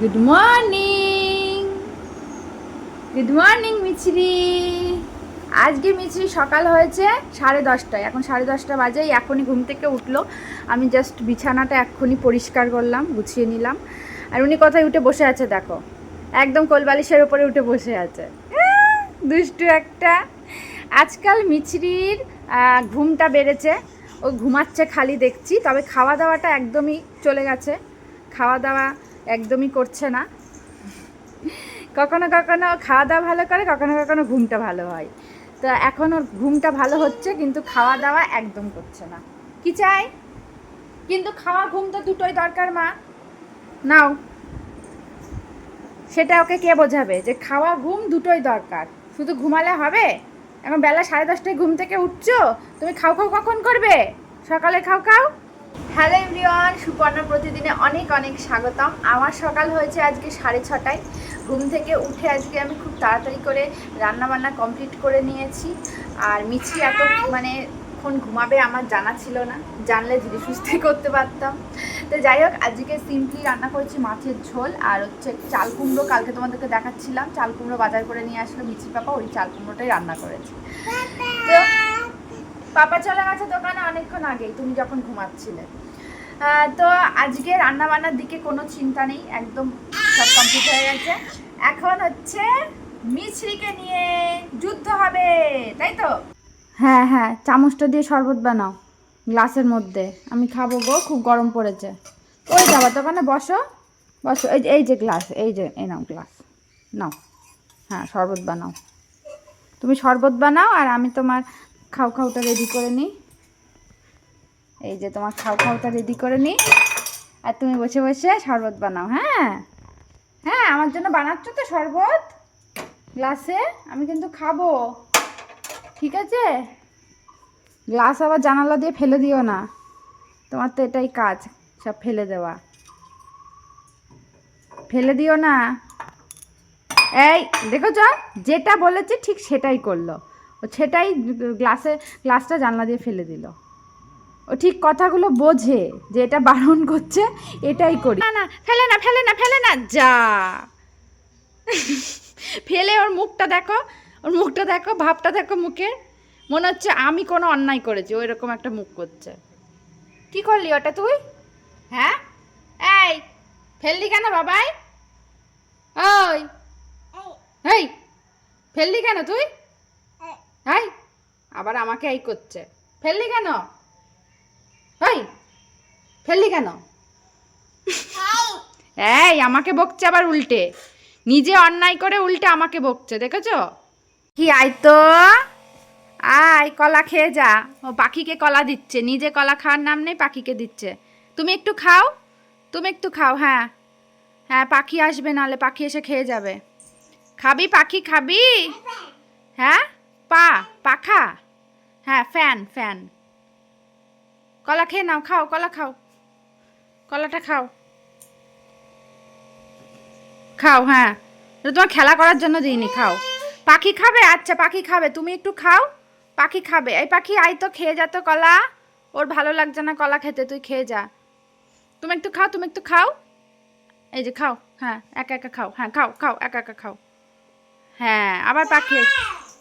Good morning good morning মিছরি আজকে মিছরি সকাল হয়েছে সাড়ে দশটায়। এখন সাড়ে দশটা বাজে, এখনই ঘুম থেকে উঠল। আমি জাস্ট বিছানাটা এক্ষুনি পরিষ্কার করলাম, গুছিয়ে নিলাম। আর উনি কোথায় উঠে বসে আছে, দেখো। একদম কোলবালিশের উপরে উঠে বসে আছে। দুষ্টু একটা। আজকাল মিছরির ঘুমটা বেড়েছে। ও ঘুমাচ্ছে খালি দেখছি, তবে খাওয়া দাওয়াটা একদমই চলে গেছে। খাওয়া দাওয়া একদমই করছে না। কখনো কখনো খাওয়া দাওয়া ভালো করে, কখনো কখনো ঘুমটা ভালো হয়। তো এখন ওর ঘুমটা ভালো হচ্ছে, কিন্তু খাওয়া দাওয়া একদম করছে না। কি চাই? কিন্তু খাওয়া ঘুম তো দুটোই দরকার, মা। নাও। সেটা ওকে কে বোঝাবে? যে খাওয়া ঘুম দুটোই দরকার। শুধু ঘুমালে হবে? এখন বেলা সাড়ে দশটায় ঘুম থেকে উঠছো? তুমি খাও খাও কখন করবে? সকালে খাও খাও। হ্যালো এভরিওয়ান, সুপর্ণা প্রতিদিনে অনেক অনেক স্বাগতম। আমার সকাল হয়েছে আজকে সাড়ে ছটায়। ঘুম থেকে উঠে আজকে আমি খুব তাড়াতাড়ি করে রান্না বান্না কমপ্লিট করে নিয়েছি। আর মিছি এত মানে কখন ঘুমাবে আমার জানা ছিল না। জানলে ধীরে সুস্থে করতে পারতাম। তো যাই হোক, আজকে সিম্পলি রান্না করেছি মাছের ঝোল আর হচ্ছে চাল কুমড়ো কালকে তোমাদেরকে দেখাচ্ছিলাম। চাল কুমড়ো বাজার করে নিয়ে আসলো মিছির পাপা, ওই চাল কুমড়োটাই রান্না করেছে। তো পাপা চলে গেছে দোকানে অনেকক্ষণ আগেই তুমি যখন ঘুমাচ্ছিলে। তো আজকে রান্না বান্নার দিকে কোনো চিন্তা নেই, একদম সব কমপ্লিট হয়ে গেছে। এখন হচ্ছে মিছরিকে নিয়ে যুদ্ধ হবে, তাই তো? হ্যাঁ হ্যাঁ চামচটা দিয়ে শরবত বানাও, গ্লাসের মধ্যে। আমি খাব গো, খুব গরম পড়েছে। ওই যাবা দোকানে বসো বসো। এই যে এই যে গ্লাস, এই যে, এই নাও গ্লাস। নাও। হ্যাঁ শরবত বানাও। তুমি শরবত বানাও আর আমি তোমার খাও খাওটা রেডি করে নিই এই যে তোমার খাও খাওটা রেডি করে নিই আর তুমি বসে বসে শরবত বানাও হ্যাঁ? হ্যাঁ আমার জন্য বানাচ্ছ তো শরবত? গ্লাসে? আমি কিন্তু খাব। ঠিক আছে? গ্লাস আবার জানালা দিয়ে ফেলে দিও না। তোমার তো এটাই কাজ, সব ফেলে দেওয়া। ফেলে দিও না। এই দেখো চ যেটা বলেছে ঠিক সেটাই করল। সেটাই গ্লাসে গ্লাসটা জানলা দিয়ে ফেলে দিল। ও ঠিক কথাগুলো বোঝে যে এটা বারণ করছে এটাই করি। না না ফেলে না ফেলে না ফেলে না যা। ফেলে ওর মুখটা দেখো ওর মুখটা দেখো ভাবটা দেখো মুখে মনে হচ্ছে আমি কোনো অন্যায় করেছি ওই রকম একটা মুখ করছে। কি করলি ওটা তুই? হ্যাঁ? এই ফেললি কেন বাবাই? ওই এই ফেললি কেন তুই? আবার আমাকে এই করছে। ফেললি কেন? এই ফেললি কেন? এই, আমাকে বকছে আবার উল্টে। নিজে অন্যায় করে উল্টে আমাকে বকছে, দেখেছ? কি আয় তো? আয়, কলা খেয়ে যা। ও পাখিকে কলা দিচ্ছে, নিজে কলা খাওয়ার নাম নেই, পাখিকে দিচ্ছে। তুমি একটু খাও, তুমি একটু খাও হ্যাঁ। হ্যাঁ পাখি আসবে, নাহলে পাখি এসে খেয়ে যাবে। খাবি, পাখি খাবি? হ্যাঁ? পা, পাখা? হ্যাঁ ফ্যান ফ্যান কলা খেয়ে নাও, খাও, কলা খাও। কলাটা খাও। খাও হ্যাঁ। তোমার খেলা করার জন্য দিইনি, খাও। পাখি খাবে? আচ্ছা পাখি খাবে। তুমি একটু খাও। পাখি খাবে। এই পাখি আই তো, খেয়ে যা তো কলা। ওর ভালো লাগছে না কলা খেতে, তুই খেয়ে যা। তুমি একটু খাও, তুমি একটু খাও। এই যে খাও হ্যাঁ একা একা খাও। হ্যাঁ খাও খাও, একা একা খাও। হ্যাঁ আবার পাখি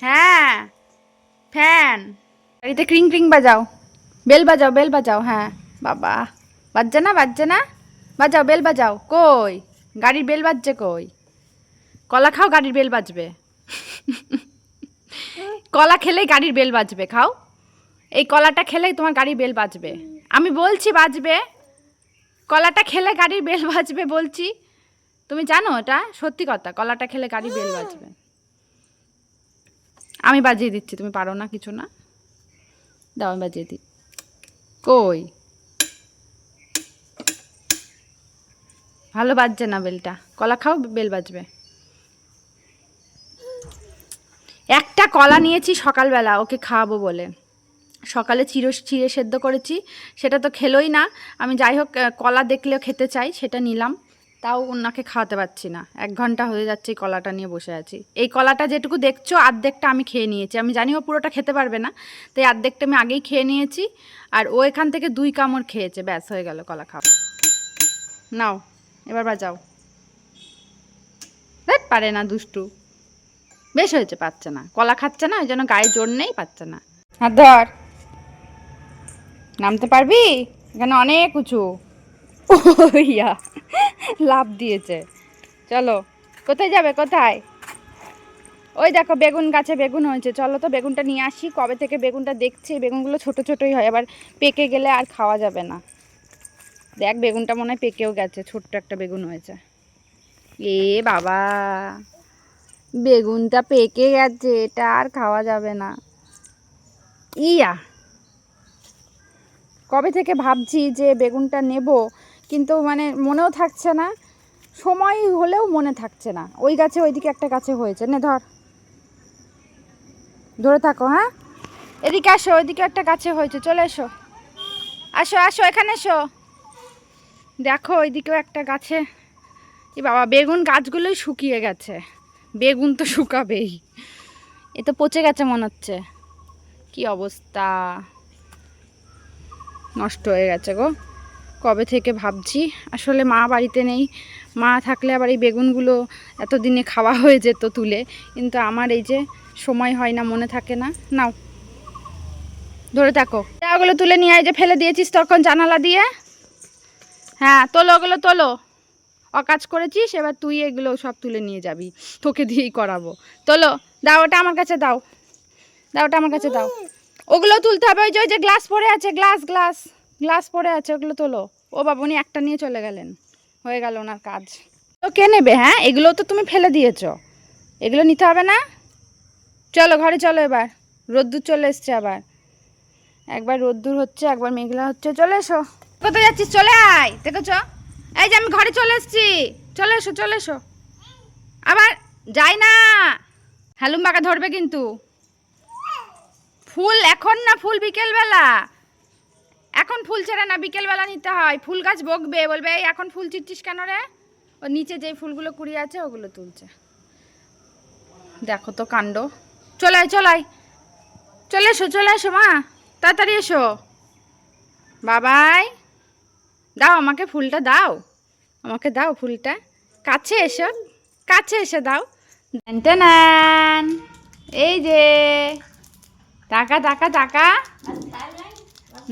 হ্যাঁ ফ্যান বাড়িতে ক্রিং ক্রিং বাজাও। বেল বাজাও বেল বাজাও হ্যাঁ। বাবা, বাজছে না বাজছে না? বাজাও, বেল বাজাও, কই? গাড়ির বেল বাজছে কই? কলা খাও, গাড়ির বেল বাজবে। কলা খেলেই গাড়ির বেল বাজবে, খাও। এই কলাটা খেলেই তোমার গাড়ির বেল বাজবে। আমি বলছি বাজবে। কলাটা খেলে গাড়ির বেল বাজবে বলছি। তুমি জানো এটা? সত্যি কথা, কলাটা খেলে গাড়ির বেল বাজবে। আমি বাজিয়ে দিচ্ছি, তুমি পারো না, কিছু না। দাও আমি বাজিয়ে দিই কই ভালো বাজছে না বেলটা? কলা খাও, বেল বাজবে। একটা কলা নিয়েছি সকালবেলা, ওকে খাওয়াবো বলে। সকালে চির, চিড়ে সেদ্ধ করেছি, সেটা তো খেলোই না। আমি যাই হোক কলা দেখলেও খেতে চাই, সেটা নিলাম। তাও ওনাকে খাওয়াতে পারছি না। এক ঘণ্টা হয়ে যাচ্ছে এই কলাটা নিয়ে বসে আছি। এই কলাটা যেটুকু দেখছ, আর্ধেকটা আমি খেয়ে নিয়েছি। আমি জানি ও পুরোটা খেতে পারবে না, তাই আর্ধেকটা আমি আগেই খেয়ে নিয়েছি। আর ও এখান থেকে দুই কামড় খেয়েছে, ব্যাস হয়ে গেল কলা খাওয়া। নাও, এবার বাজাও। পারে না দুষ্টু। বেশ হয়েছে, পাচ্ছে না। কলা খাচ্ছে না, ওই জন্য গায়ে জোর নেই, পাচ্ছে না। আর ধর, নামতে পারবি? এখানে অনেক উঁচু। ইয়া লাভ দিয়েছে। চলো, কোথায় যাবে, কোথায়? ওই দেখো, বেগুন গাছে বেগুন হয়েছে। চলো তো বেগুনটা নিয়ে আসি। কবে থেকে বেগুনটা দেখছি? বেগুনগুলো ছোট ছোটই হয়, আবার পেকে গেলে আর খাওয়া যাবে না। দেখ, বেগুনটা মনে হয় পেকেও গেছে। ছোট্ট একটা বেগুন হয়েছে। এ বাবা, বেগুনটা পেকে গেছে, এটা আর খাওয়া যাবে না। ইয়া, কবে থেকে ভাবছি যে বেগুনটা নেব? কিন্তু মানে মনেও থাকছে না, সময় হলেও মনে থাকছে না। ওই গাছে ওইদিকে একটা গাছে হয়েছে। নে ধর। ধরে থাকো হ্যাঁ? এদিকে আসো, ওইদিকে একটা গাছে হয়েছে। চলে এসো। আসো আসো, এখানে এসো। দেখো, ওইদিকেও একটা গাছে। এ বাবা, বেগুন গাছগুলোই শুকিয়ে গেছে। বেগুন তো শুকাবেই। এ তো পচে গেছে মনে হচ্ছে। কি অবস্থা? নষ্ট হয়ে গেছে গো। কবে থেকে ভাবছি। আসলে মা বাড়িতে নেই। মা থাকলে আবার এই বেগুনগুলো এতদিনে খাওয়া হয়ে যেত তুলে। কিন্তু আমার এই যে সময় হয় না, মনে থাকে না। নাও। ধরে থাকো। ওগুলো তুলে নিয়ে আয় যে ফেলে দিয়েছিস তখন জানালা দিয়ে। হ্যাঁ তোলো ওগুলো, তোলো। অকাজ করেছিস, এবার তুই এগুলো সব তুলে নিয়ে যাবি। তোকে দিয়েই করাবো। তোলো, দাও ওটা আমার কাছে, দাও। দাও ওটা আমার কাছে, দাও। ওগুলো তুলতে হবে, ওই যে ওই যে গ্লাস পড়ে আছে, গ্লাস গ্লাস। গ্লাস পড়ে আছে, ওগুলো তোলো। ও বাবা, উনি একটা নিয়ে চলে গেলেন। হয়ে গেল ওনার কাজ। তো কে নেবে হ্যাঁ? এগুলো তো তুমি ফেলে দিয়েছ। এগুলো নিতে হবে না? চলো, ঘরে চলো এবার। রোদ্দুর চলে এসছে আবার। একবার রোদ্দুর হচ্ছে, একবার মেঘলা হচ্ছে। চলে এসো। কোথায় যাচ্ছিস? চলে আয়। দেখেছ? এই যে আমি ঘরে চলে এসছি। চলে এসো চলে এসো। আবার যাই না। হ্যালুম বাঁকা ধরবে কিন্তু। ফুল, এখন না ফুল বিকেলবেলা? এখন ফুল ছেড়ে না বিকেলবেলা নিতে হয়। ফুল গাছ বকবে, বলবে, এই এখন ফুল চিটছিস কেন রে? ও নিচে যেই ফুলগুলো কুড়িয়ে আছে, ওগুলো তুলছে। দেখো তো কাণ্ড। চলাই চলাই চলে এসো চলে এসো, মা। তাড়াতাড়ি এসো। বাবাই। দাও আমাকে ফুলটা, দাও। আমাকে দাও ফুলটা। কাছে এসো, কাছে এসে দাও। এই যে। টাকা টাকা টাকা।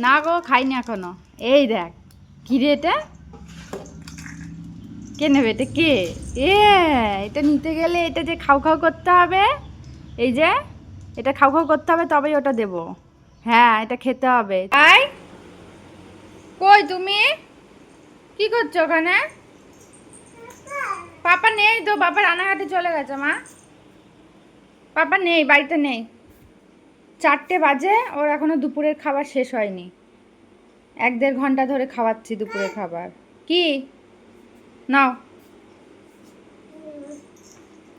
না গো খাইনি এখনও। এই দেখ, কি রে এটা? কে নেবে এটা? কে? এ, এটা নিতে গেলে এটা যে খাও খাও করতে হবে, এই যে, এটা খাও খাও করতে হবে, তবেই ওটা দেব। হ্যাঁ এটা খেতে হবে। তাই? কই তুমি? কি করছ ওখানে? পাপা নেই তো বাবা রানাঘাটে চলে গেছে মা। পাপা নেই, বাড়িতে নেই। চারটে বাজে, ওর এখনও দুপুরের খাবার শেষ হয়নি। এক দেড় ঘণ্টা ধরে খাওয়াচ্ছি দুপুরের খাবার। কি? নাও।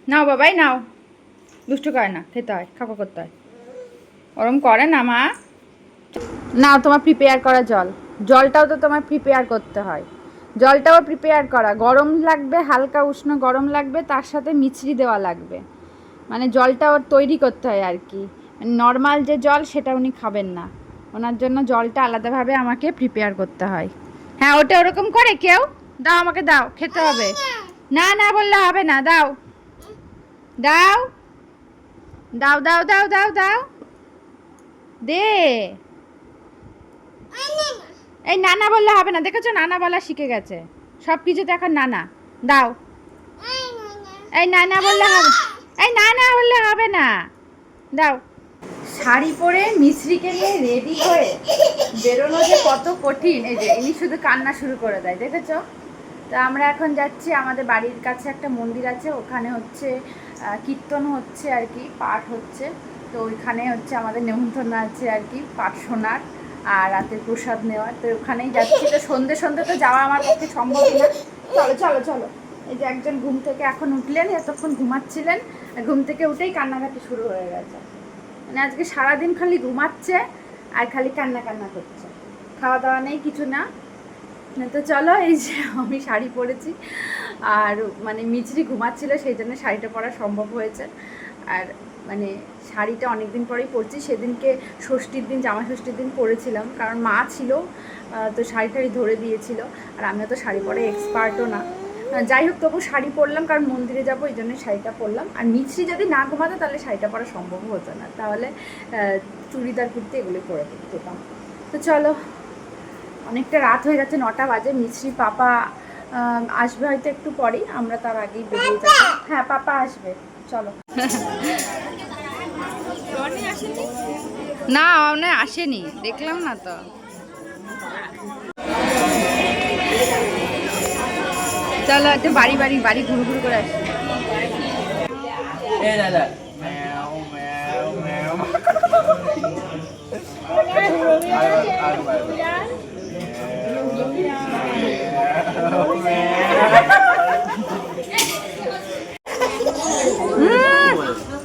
নাও বাবাই নাও। দুষ্টু করে না, খেতে হয় খাওয়া করতে হয়। ওরম করে না মা। নাও তোমার প্রিপেয়ার করা জল। জলটাও তো তোমার প্রিপেয়ার করতে হয়। জলটাও প্রিপেয়ার করা। গরম লাগবে, হালকা উষ্ণ গরম লাগবে, তার সাথে মিছরি দেওয়া লাগবে। মানে জলটা ওর তৈরি করতে হয় আর কি। নর্মাল যে জল সেটা উনি খাবেন না। ওনার জন্য জলটা আলাদাভাবে আমাকে প্রিপেয়ার করতে হয়। হ্যাঁ ওটা ওরকম করে কেউ? দাও আমাকে, দাও, খেতে হবে। না না বললে হবে না, দাও। দাও। দাও দাও দাও দাও দাও। দে। এই নানা বললে হবে না, দেখেছ? নানা বলা শিখে গেছে। সব কিছুতে এখন নানা। দাও। এই নানা বললে হবে, এই নানা বললে হবে না। দাও। শাড়ি পরে মিশ্রিকে নিয়ে রেডি হয়ে বেরোনো যে কত কঠিন। এই যে, ইনি শুধু কান্না শুরু করে দেয়, দেখেছ? তো আমরা এখন যাচ্ছি আমাদের বাড়ির কাছে একটা মন্দির আছে, ওখানে হচ্ছে কীর্তন হচ্ছে আর কি, পাঠ হচ্ছে। তো ওইখানে হচ্ছে আমাদের নেমন্তন্ন আছে আর কি, পাঠ শোনার আর রাতের প্রসাদ নেওয়ার। তো ওখানেই যাচ্ছি। তো সন্ধে সন্ধে তো যাওয়া আমার পক্ষে সম্ভব না। চলো চলো চলো। এই যে একজন ঘুম থেকে এখন উঠলেন, এতক্ষণ ঘুমাচ্ছিলেন ঘুম থেকে উঠেই কান্নাকাটি শুরু হয়ে গেছে। মানে আজকে সারাদিন খালি ঘুমাচ্ছে আর খালি কান্না কান্না করছে। খাওয়া দাওয়া নেই, কিছু না। তো চলো, এই যে আমি শাড়ি পরেছি আর মানে মিছরি ঘুমাচ্ছিল, সেই জন্য শাড়িটা পরা সম্ভব হয়েছে। আর মানে শাড়িটা অনেক দিন পরেই পরছি, সেদিনকে ষষ্ঠীর দিন, জামা ষষ্ঠীর দিন পরেছিলাম, কারণ মা ছিল তো শাড়িটাই ধরে দিয়েছিল। আর আমিও তো শাড়ি পরে এক্সপার্টও না। যাই হোক, তবু শাড়ি পরলাম, কারণ মন্দিরে যাব, এই জন্য শাড়িটা পরলাম। আর মিছরি যদি না ঘুমাতো, তাহলে শাড়িটা পরা সম্ভব হতো না। তাহলে চুড়িদার, কুর্তি এগুলো পরে যেতাম। তো চলো, অনেকটা রাত হয়ে গেছে, নটা বাজে, মিছরি পাপা আসবে হয়তো একটু পরেই, আমরা তার আগেই বেরিয়ে যাব। হ্যাঁ পাপা আসবে, চলো। না, আসেনি, দেখলাম না তো। একটু বাড়ি বাড়ি বাড়ি ঘুরু ঘুরু করে আসি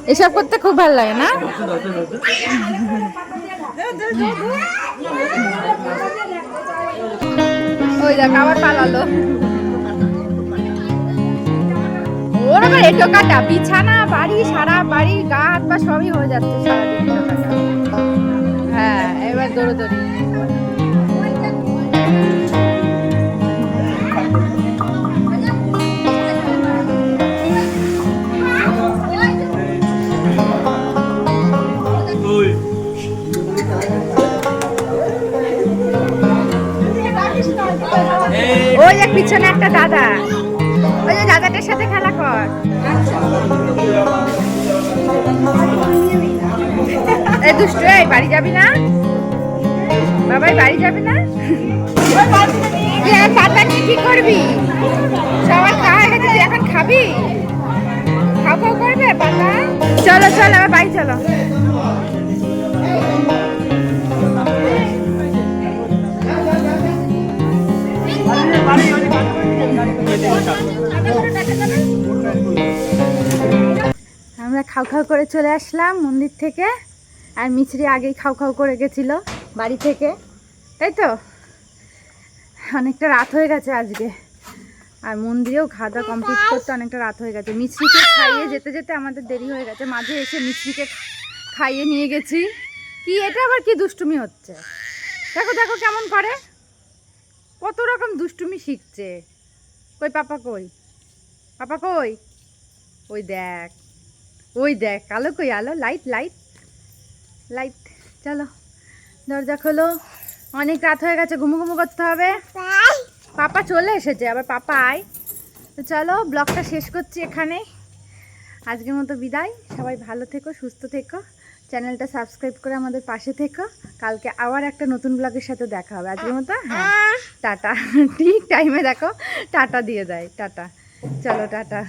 এসব করতে খুব ভালো লাগে না? ওই দেখ আবার পালালো। এটো বিছানা, বাড়ি, সারা বাড়ি, গা, হাত, পা সবই হয়ে যাচ্ছে হ্যাঁ এবার দৌড়োদৌড়ি। ওই যে পিছনে একটা দাদা। ওই যে দাদাটার সাথে খেলা কর। এই দুষ্ট, এই বাড়ি যাবি না? বাবাই, বাড়ি যাবি না? পাতা নিয়ে কি করবি? সবার খাওয়া গেছে তুই এখন খাবি? খাও করবে পাতা? চলো চলো আবার বাড়ি চলো। আমরা খাও খাও করে চলে আসলাম মন্দির থেকে। আর মিছরি আগেই খাও খাও করে গেছিল বাড়ি থেকে। তাই তো? অনেকটা রাত হয়ে গেছে আজকে। আর মন্দিরেও খাওয়া দাওয়া কমপ্লিট করতে অনেকটা রাত হয়ে গেছে। মিছরিকে খাইয়ে যেতে যেতে আমাদের দেরি হয়ে গেছে। মাঝে এসে মিছরিকে খাইয়ে নিয়ে গেছি। কি এটা আবার কি দুষ্টুমি হচ্ছে? দেখো দেখো কেমন করে। কত রকম দুষ্টুমি শিখছে। কই, পাপা কই? পাপা কই? ওই দেখ। ওই দেখ আলো কই আলো? লাইট লাইট লাইট চলো দরজা খোলো। অনেক রাত হয়ে গেছে ঘুমু ঘুমু করতে হবে। পাপা চলে এসেছে আবার পাপা আয় তো চলো ব্লগটা শেষ করছি এখানে। আজকের মতো বিদায়। সবাই ভালো থেকো সুস্থ থেকো। চ্যানেলটা সাবস্ক্রাইব করে আমাদের পাশে থেকো। কালকে আবার একটা নতুন ব্লগের সাথে দেখা হবে। আজকের মতো হ্যাঁ। টাটা। ঠিক টাইমে দেখো টাটা দিয়ে দেয়। টাটা। চলো টাটা।